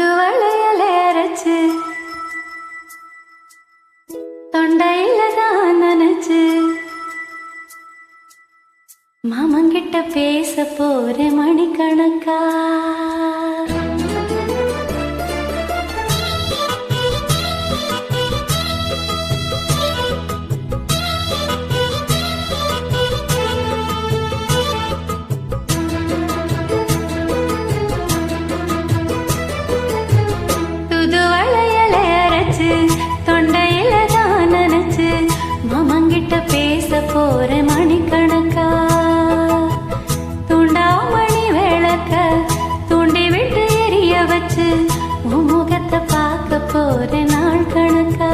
புது வளையல தொண்டையில தான் நினைச்சு. மாமங்கிட்ட பேச போற மணிக்கணக்கா. போற மணிக்கணக்கா? தூண்டாமணி விளக்க தூண்டி விட்டு எரிய வச்சு உன் முகத்தை பார்க்க போற நாள் கணக்கா?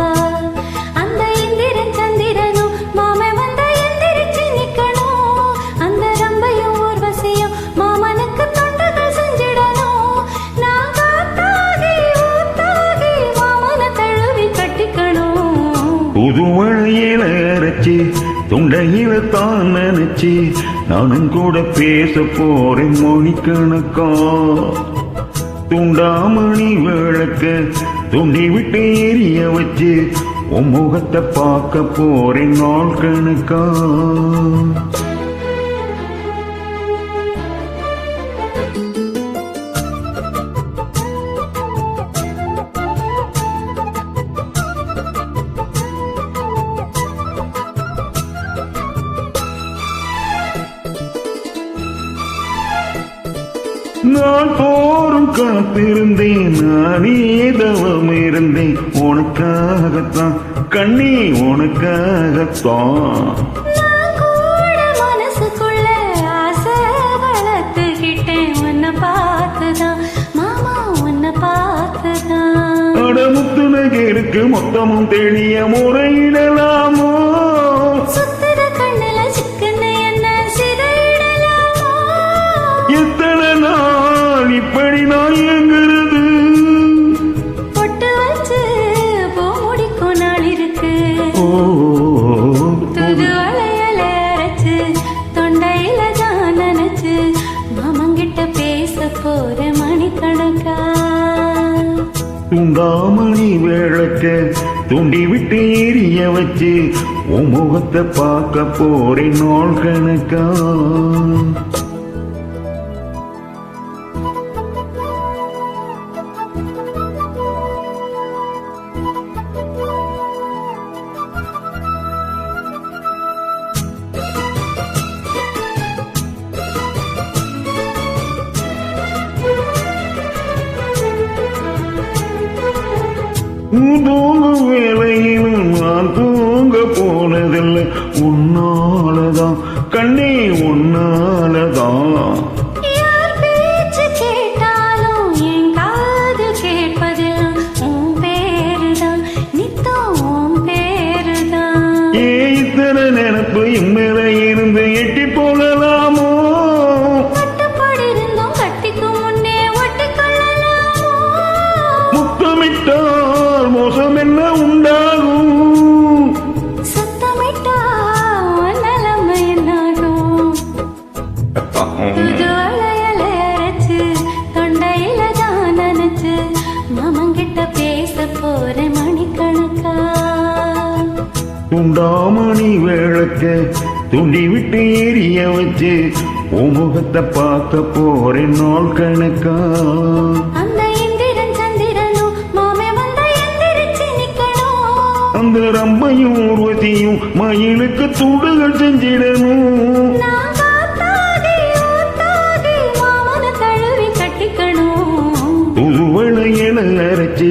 அந்த இந்திரன் சந்திரனும் மாமன் வந்த எந்திரிச்சு நிக்கணும். அந்த ரம்பையும் ஊர்வசியும் மாமனுக்கு தொண்டுகள் செஞ்சிடணும். நான் காத்தாகி ஊத்தாகி மாமனை தழுவி கட்டிக்கணும். புது அரைச்சி தொண்டையில தான் நினைச்சு நானும் கூட பேச போறேன் மணிக்கணக்கா துண்டாமணி விளக்க துண்டி விட்டு எரிய வச்சு உன் முகத்தை பார்க்க போறேன் நாள் கணக்கா? நான் தோறும் காத்திருந்தேன் நானே தவம் இருந்தேன் உனக்காகத்தான் கண்ணே உனக்காகத்தான். மனசுக்குள்ள ஆசை வளர்த்துக்கிட்டேன் உன்னை பார்த்துதான் மாமா உன்னை பார்த்துதான். அடமுத்துனக்கு இருக்கு மொத்தமும் தெளிய முறையிடலாமோ. துண்டாமணி விளக்க துண்டி விட்டு எரிய வச்சு உன் முகத்தை பார்க்க போறேன் நாள் கணக்கா. தூங்கும் வேலையிலும் நான் தூங்க போனதில்லை. உன்னாலதான் கண்ணே உன்னாலதான். துண்டாமணி விளக்க துண்டி விட்டு எரிய வச்சு உன் முகத்தை பார்க்க போறேன் நாள் கணக்கா? அந்த ரம்பையும் ஊர்வதியும் மயிலுக்கு துடுகள் செஞ்சிடணும். கட்டிக்கணும். புதுவளையில அரைச்சு